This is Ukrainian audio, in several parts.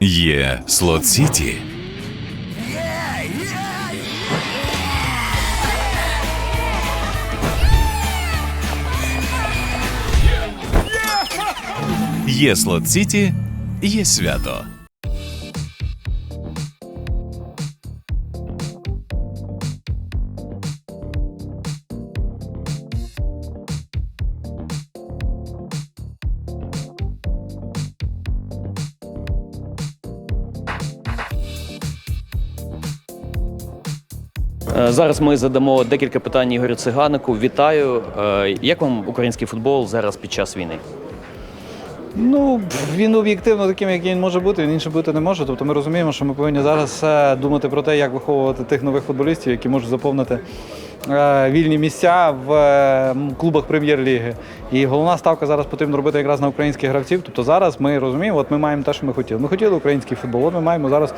Є Слот Сіті. Є Слот Сіті, є свято. Зараз ми задамо декілька питань Ігорю Циганику. Вітаю. Е, Як вам український футбол зараз під час війни? Ну, він об'єктивно таким, який він може бути, він іншим бути не може. Тобто ми розуміємо, що ми повинні зараз е, думати про те, як виховувати тих нових футболістів, які можуть заповнити е, вільні місця в е, клубах прем'єр-ліги. І головна ставка зараз потрібно робити якраз на українських гравців. Тобто зараз ми розуміємо, от ми маємо те, що ми хотіли. Ми хотіли український футбол, от ми маємо зараз.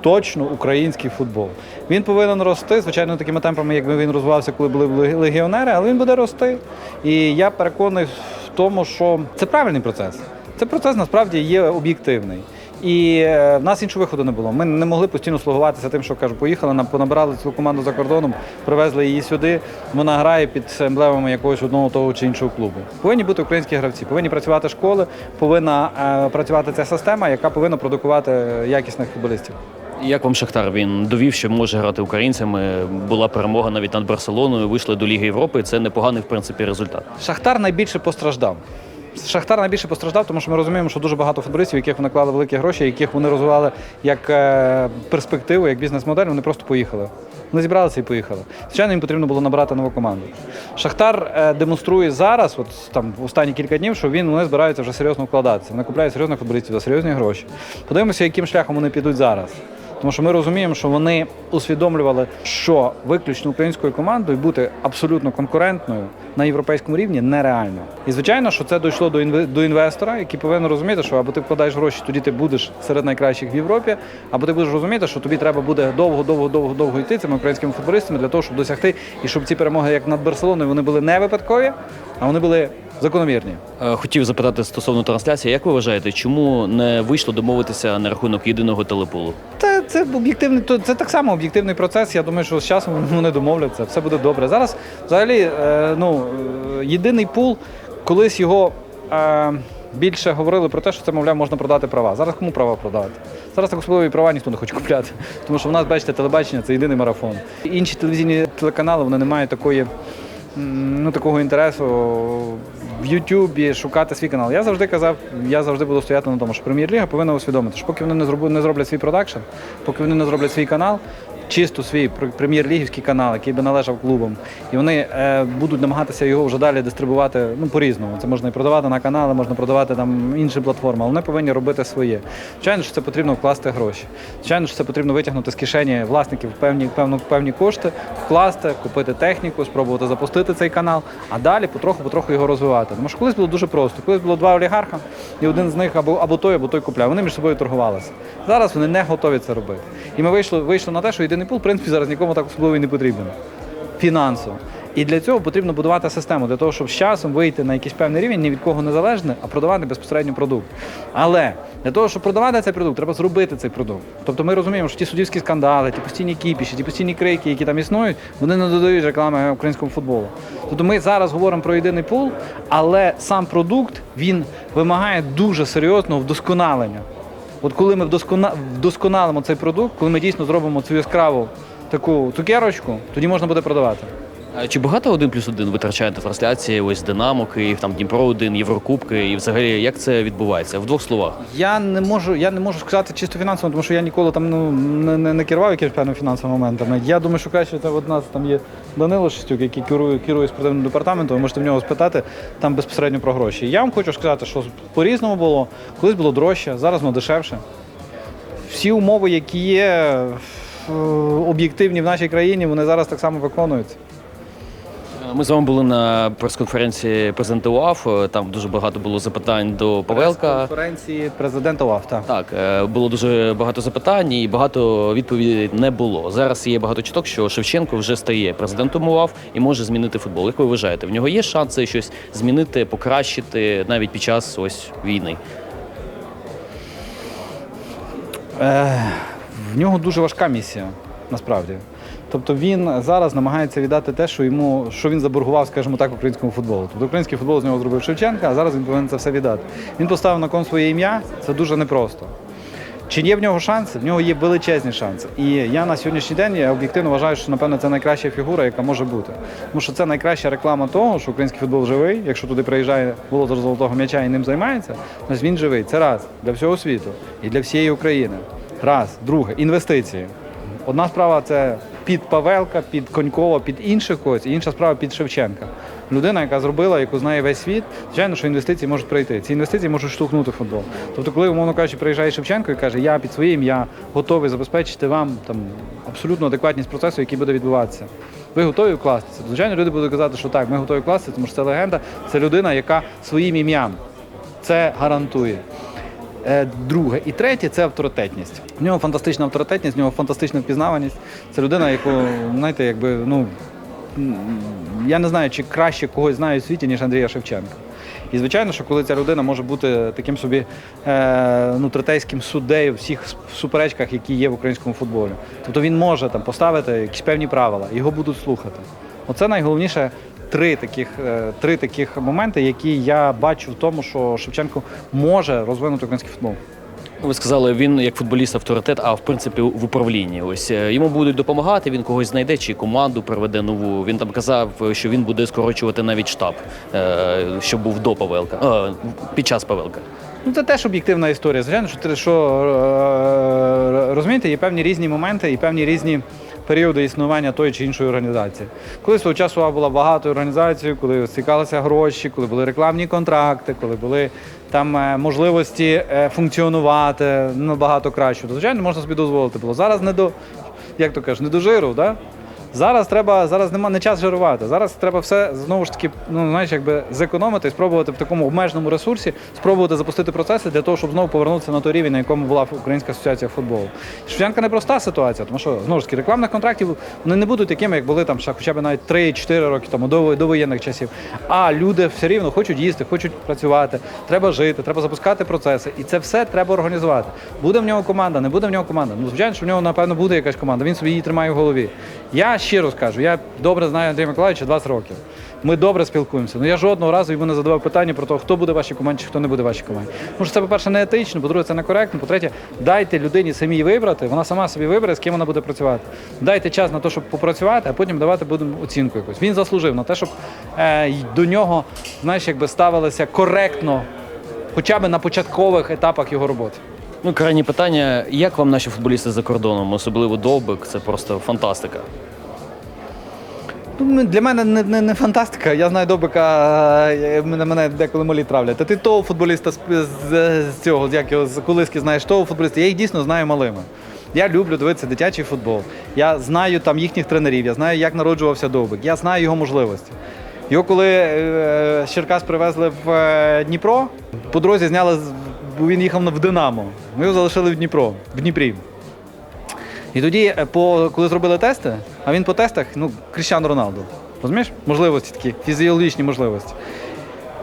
Точно український футбол. Він повинен рости, звичайно, такими темпами, якби він розвивався, коли були легіонери, але він буде рости. І я переконаний в тому, що це правильний процес. Цей процес насправді є об'єктивний. І е, в нас іншого виходу не було. Ми не могли постійно слугуватися тим, що кажу, поїхали, нам понабирали цю команду за кордоном, привезли її сюди. Вона грає під емблемами якогось одного того чи іншого клубу. Повинні бути українські гравці, повинні працювати школи, повинна е, працювати ця система, яка повинна продукувати е, якісних футболістів. Як вам Шахтар? Він довів, що може грати українцями. Була перемога навіть над Барселоною. Вийшли до Ліги Європи. Це непоганий в принципі результат. Шахтар найбільше постраждав. Шахтар найбільше постраждав, тому що ми розуміємо, що дуже багато футболістів, яких вони клали великі гроші, яких вони розвивали як е, перспективу, як бізнес-модель, вони просто поїхали. Вони зібралися і поїхали. Звичайно, їм потрібно було набрати нову команду. Шахтар е, демонструє зараз, от там в останні кілька днів, що він вони збираються вже серйозно вкладатися. Вони купляють серйозних футболістів за серйозні гроші. Подивимося, яким шляхом вони підуть зараз. Тому що ми розуміємо, що вони усвідомлювали, що виключно українською командою бути абсолютно конкурентною на європейському рівні нереально. І звичайно, що це дійшло до інве- до інвестора, який повинен розуміти, що або ти вкладаєш гроші, тоді ти будеш серед найкращих в Європі, або ти будеш розуміти, що тобі треба буде довго, довго, довго, довго йти цими українськими футболістами для того, щоб досягти, і щоб ці перемоги, як над Барселоною, вони були не випадкові, а вони були закономірні. Е, Хотів запитати стосовно трансляції. Як ви вважаєте, чому не вийшло домовитися на рахунок єдиного телепулу? Це, це об'єктивний, то це так само об'єктивний процес. Я думаю, що з часом вони домовляться, все буде добре. Зараз взагалі е, ну, е, єдиний пул, колись його е, більше говорили про те, що це, мовляв, можна продати права. Зараз кому права продати? Зараз так особливі права ніхто не хоче купляти. Тому що в нас, бачите, телебачення це єдиний марафон. Інші телевізійні телеканали вони не мають такої. Ну, такого інтересу в Ютубі шукати свій канал. Я завжди казав, я завжди буду стояти на тому, що прем'єр-ліга повинна усвідомити, що поки вони не зроблять, не зроблять свій продакшн, поки вони не зроблять свій канал, чисто свій прем'єр-лігівський канал, який би належав клубам, і вони е, будуть намагатися його вже далі дистрибувати ну, по-різному. Це можна і продавати на канали, можна продавати там інші платформи, але вони повинні робити своє. Звичайно, що це потрібно вкласти гроші. Звичайно, що це потрібно витягнути з кишені власників певні, певну, певні кошти, вкласти, купити техніку, спробувати запустити цей канал, а далі потроху-потроху його розвивати. Тому що колись було дуже просто. Колись було два олігарха, і один з них або, або той, або той купляв. Вони між собою торгувалися. Зараз вони не готові це робити. І ми вийшли, вийшли на те, що єдиний пул, в принципі, зараз нікому так особливо і не потрібен. Фінансово. І для цього потрібно будувати систему, для того, щоб з часом вийти на якийсь певний рівень, ні від кого не залежне, а продавати безпосередньо продукт. Але для того, щоб продавати цей продукт, треба зробити цей продукт. Тобто ми розуміємо, що ті суддівські скандали, ті постійні кіпіші, ті постійні крики, які там існують, вони не додають реклами українському футболу. Тобто ми зараз говоримо про єдиний пул, але сам продукт він вимагає дуже серйозного вдосконалення. От коли ми вдоскона... вдосконалимо цей продукт, коли ми дійсно зробимо цю яскраву таку цукерочку, тоді можна буде продавати. Чи багато один плюс один витрачаєте трансляції? Ось Динамо, Київ, там Дніпро 1 Єврокубки, і взагалі як це відбувається? В двох словах. Я не можу, я не можу сказати чисто фінансово, тому що я ніколи там ну, не, не, не керував якимось певними фінансовими моментами. Я думаю, що краще це от нас там є Данило Шестюк, який керує, керує спортивним департаментом. Ви можете в нього спитати там безпосередньо про гроші. Я вам хочу сказати, що по-різному було, колись було дорожче, зараз воно дешевше. Всі умови, які є е, об'єктивні в нашій країні, вони зараз так само виконуються. Е, Ми з вами були на прес-конференції президента УАФ. е, Там дуже багато було запитань до Павелка. конференції президента УАФ. Так. Так, е, було дуже багато запитань і багато відповідей не було. Зараз є багато чуток, що Шевченко вже стає президентом УАФ і може змінити футбол. Як ви вважаєте, в нього є шанси щось змінити, покращити навіть під час ось війни? Е, в нього дуже важка місія, насправді. Тобто він зараз намагається віддати те, що йому що він заборгував, скажімо так, українському футболу. Тобто український футбол з нього зробив Шевченка, а зараз він повинен це все віддати. Він поставив на кон своє ім'я, це дуже непросто. Чи є в нього шанси? В нього є величезні шанси. І я на сьогоднішній день я об'єктивно вважаю, що напевно це найкраща фігура, яка може бути. Тому що це найкраща реклама того, що український футбол живий. Якщо туди приїжджає володар золотого м'яча і ним займається, значить він живий. Це раз для всього світу і для всієї України. Раз, друге, інвестиції. Одна справа це під Павелка, під Конькова, під інших когось, і інша справа під Шевченка. Людина, яка зробила, яку знає весь світ, звичайно, що інвестиції можуть прийти. Ці інвестиції можуть штовхнути футбол. Тобто, коли, умовно кажучи, приїжджає Шевченко і каже, я під своє ім'я готовий забезпечити вам там абсолютну адекватність процесу, який буде відбуватися. Ви готові вкластися? Звичайно, люди будуть казати, що так, ми готові вкластися, тому що це легенда, це людина, яка своїм ім'ям це гарантує. Е, Друге і третє це авторитетність. В нього фантастична авторитетність, в нього фантастична впізнаваність. Це людина, яку, знаєте, якби, ну я не знаю, чи краще когось знає у світі, ніж Андрія Шевченка. І звичайно, що коли ця людина може бути таким собі е, ну, третейським суддею в всіх суперечках, які є в українському футболі. Тобто він може там поставити якісь певні правила, його будуть слухати. Оце найголовніше три таких, е, три таких моменти, які я бачу в тому, що Шевченко може розвинути український футбол. Ви сказали, він як футболіст авторитет, а в принципі в управлінні. Ось е, йому будуть допомагати, він когось знайде чи команду приведе нову. Він там казав, що він буде скорочувати навіть штаб, е, що був до Павелка, під час Павелка. Ну, це теж об'єктивна історія. Звичайно, що, що розумієте, є певні різні моменти і певні різні періоди існування тої чи іншої організації. Коли свого часу була багатою організацією, коли стікалися гроші, коли були рекламні контракти, коли були там е, можливості е, функціонувати набагато краще, то звичайно можна собі дозволити було. Зараз не до як то кажеш, не до жиру, да? Зараз треба, зараз нема не час жирувати. Зараз треба все знову ж таки, ну знаєш, якби зекономити і спробувати в такому обмеженому ресурсі, спробувати запустити процеси для того, щоб знову повернутися на той рівень, на якому була Українська асоціація футболу. Шевченка непроста ситуація, тому що знову ж таки рекламних контрактів вони не будуть такими, як були там хоча б навіть 3-4 роки тому до, до воєнних часів. А люди все рівно хочуть їсти, хочуть працювати, треба жити, треба запускати процеси. І це все треба організувати. Буде в нього команда, не буде в нього команда. Ну, звичайно, що в нього, напевно, буде якась команда. Він собі її тримає в голові. Я щиро скажу, я добре знаю Андрія Миколаївича 20 років. Ми добре спілкуємося. Ну я жодного разу йому не задавав питання про те, хто буде в вашій команді, чи хто не буде в вашій команді. Тому що це, по-перше, не етично, по-друге, це некоректно. По-третє, дайте людині самій вибрати, вона сама собі вибере, з ким вона буде працювати. Дайте час на те, щоб попрацювати, а потім давати будемо оцінку якусь. Він заслужив на те, щоб е, до нього, знаєш, якби ставилися коректно, хоча б на початкових етапах його роботи. Ну, крайні питання: як вам наші футболісти за кордоном, особливо Довбик, це просто фантастика. Ну, Для мене не, не, не фантастика. Я знаю Добика, е, мене, мене деколи малі травлять. Та ти того футболіста з, з, з цього, як його з колиски знаєш, того футболіста. Я їх дійсно знаю малими. Я люблю дивитися дитячий футбол. Я знаю там їхніх тренерів, я знаю, як народжувався Довбик, я знаю його можливості. Його коли е, Черкас привезли в е, Дніпро, по дорозі зняли, бо він їхав в Динамо. Ми його залишили в Дніпро, в Дніпрі. І тоді, е, по, коли зробили тести, а він по тестах, ну, Кріщану Роналду. Розумієш? Можливості такі, фізіологічні можливості.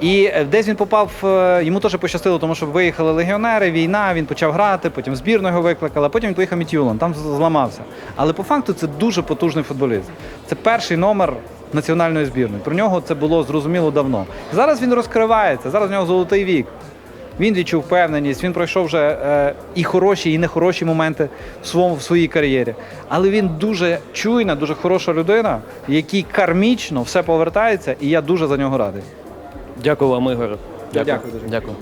І е, десь він попав, е, йому теж пощастило, тому що виїхали легіонери, війна, він почав грати, потім збірну його викликали, а потім він поїхав Мітюлан, там зламався. Але по факту це дуже потужний футболіст. Це перший номер національної збірної. Про нього це було зрозуміло давно. Зараз він розкривається, зараз в нього золотий вік. Він відчув впевненість, він пройшов вже е, і хороші, і нехороші моменти в своєму в своїй кар'єрі. Але він дуже чуйна, дуже хороша людина, якій кармічно все повертається, і я дуже за нього радий. Дякую вам, Ігор. Дякую дуже. Дякую.